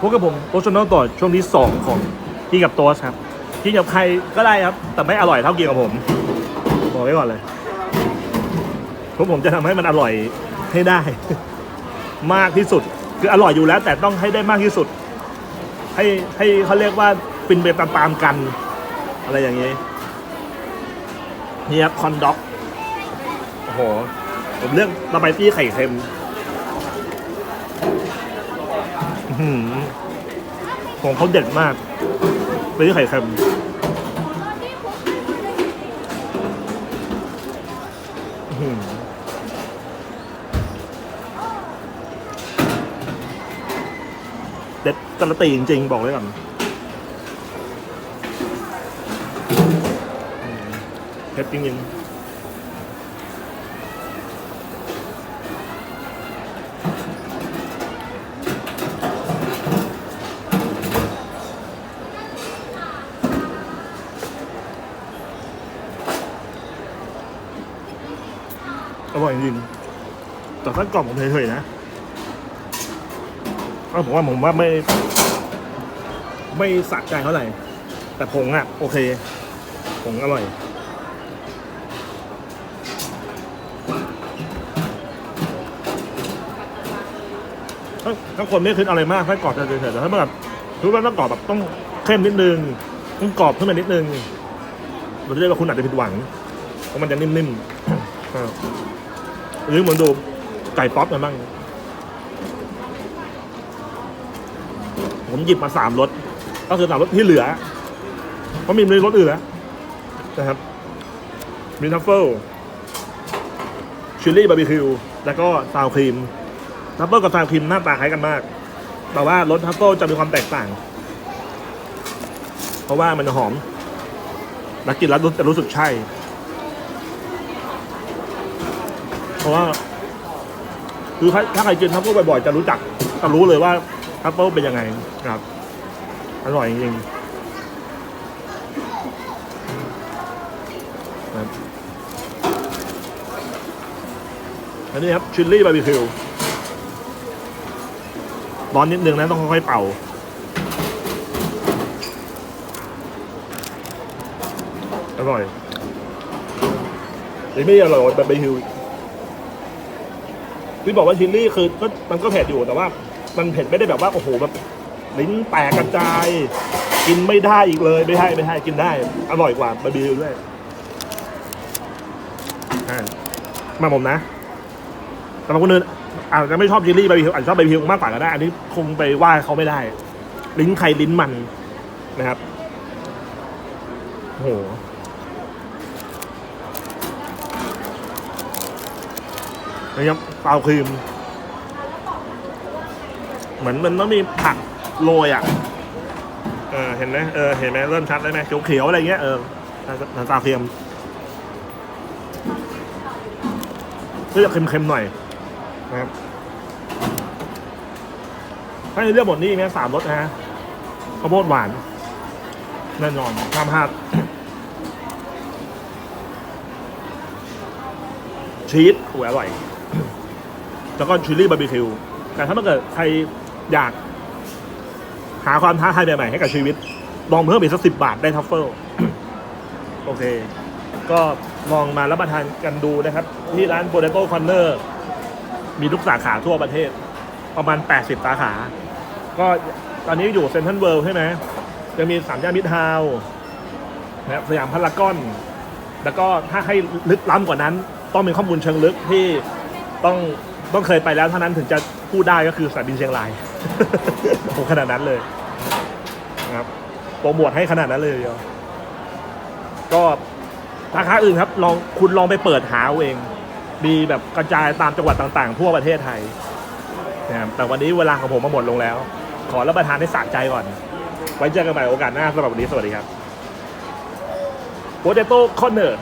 พวกกับผมโปรชั่นอลต่อช่วงที่สองของกินกับโต๊สครับกินกับใครก็ได้ครับ แต่ไม่อร่อยเท่ากินกับผมบอกไว้ก่อนเลยเพราะผมจะทำให้มันอร่อยให้ได้ มากที่สุด คืออร่อยอยู่แล้ว แต่ต้องให้ได้มากที่สุด ให้ให้เขาเรียกว่าฟินไปตามๆกัน อะไรอย่างนี้นี่ครับคอนด็อกโอ้โหผมเลือกสไปซี่ไข่เค็มอื้อ หือของเขาเด็ดมากไปซี่ไข่เค็มเด็ดกระตีจริงๆ บอกไว้ก่อนเผ็ดจริงๆ อร่อยจริงแต่ถ้ากรอบผมเฉยๆนะก็ผมว่าผมว่าไม่ ไม่สะใจเท่าไหร่ แต่ผงอะ โอเคผงอร่อยถ้าถ้าคนไม่คิดอะไรมากถ้กรอบเฉยๆแต่ถ้าแบบรู้ว่าต้องกรอบแบบต้องเข้มนิดนึงต้องกรอบขึ้นมานิดนึงมันจะเรียกว่าคุณอาจจะผิดหวังเพราะมันจะนิ่มๆอ่า หรือเหมือนดูไก่ป๊อปกันบ้าง ผมหยิบมาสามรสก็คือสามรสที่เหลือ เพราะมีรสอื่นแล้วนะครับ มีทัฟเฟิลชิลลี่บาร์บีคิวแล้วก็ซาวครีมทัฟเฟิลกับซาวครีมหน้าตาคล้ายกันมาก แต่ว่ารสทัฟเฟิลจะมีความแตกต่าง เพราะว่ามันจะหอม แล้วกินแล้วจะรู้สึกใช่ เพ ราะว่า คือถ้าใครกินทัฟเฟิลบ่อยๆจะรู้จักจะรู้เลยว่าทัฟเฟิลเป็นยังไงครับ อร่อยจริงๆอันนี้ครับชิลลี่บาร์บีคิวร้อนนิดนึงนะต้องค่อยๆเป่าอร่อยไม่อร่อยกว่าบาร์บีคิว ที่บอกว่าชิลลี่คือก็มันก็เผ็ดอยู่แต่ว่า มันเผ็ดไม่ได้แบบว่าโอ้โหแบบลิ้นแตกกระจาย กินไม่ได้อีกเลยไม่ได้ไม่ได้กินได้ อร่อยกว่าบาร์บีคิวด้วยอ่ามาผมนะแต่บางคนอื่นอาจจะไม่ชอบชิลลี่บาร์บีคิวอาจจะชอบบาร์บีคิวมากกว่าก็ได้ อันนี้คงไปว่าเขาไม่ได้ ลิ้นใครลิ้นมันนะครับโอ้โหนะครับ เปลาครีม เหมือนมันต้องมีผักโรยอะ เออเห็นไหมเออเห็นไหมเริ่มชัดได้ไหมเขียวๆอะไรเงี้ยเออน้ำตาลเค็มก็จะเค็มๆหน่อยนะครับถ้าในเรื่องหมดนี้เนี่ยสามรสนะฮะข้าวโพดหวานแน่นอนห้ามพลาดชีสอร่อย แล้วก็ชิลลี่บาร์บีคิวแต่ถ้าเกิดใครอยากหาความท้าทายใหม่ๆให้กับชีวิต ลองเพิ่มอีกสักสิบบาทได้ทัฟเฟิลโอเค ก็ลองมารับประทานกันดูนะครับ ที่ร้านโ o เ a โต้คอนเนอร์มีทุกสาขาทั่วประเทศ ประมาณ 80 สาขา ก็ตอนนี้อยู่เซ็นทรัลเวิลด์ใช่ไหมจะมีสามย่านมิตรทาวน์นะครับสยามพารากอน แล้วก็ถ้าให้ลึกล้ำกว่านั้น ต้องมีข้อมูลเชิงลึกที่ต้อง ต้องเคยไปแล้วเท่านั้นถึงจะพูดได้ก็คือสนามบินเชียงรายผมขนาดนั้นเลยนะครับโปรโมทให้ขนาดนั้นเลยเดียวก็ราคาอื่นครับลองคุณลองไปเปิดหาเอาเอง มีแบบกระจายตามจังหวัดต่างๆ ทั่วประเทศไทยนะครับแต่วันนี้เวลาของผมมาหมดลงแล้ว ขอรับประทานให้สะใจก่อน ไว้เจอกันใหม่โอกาสหน้าสำหรับวันนี้สวัสดีครับโปเตโต้คอนเนอร์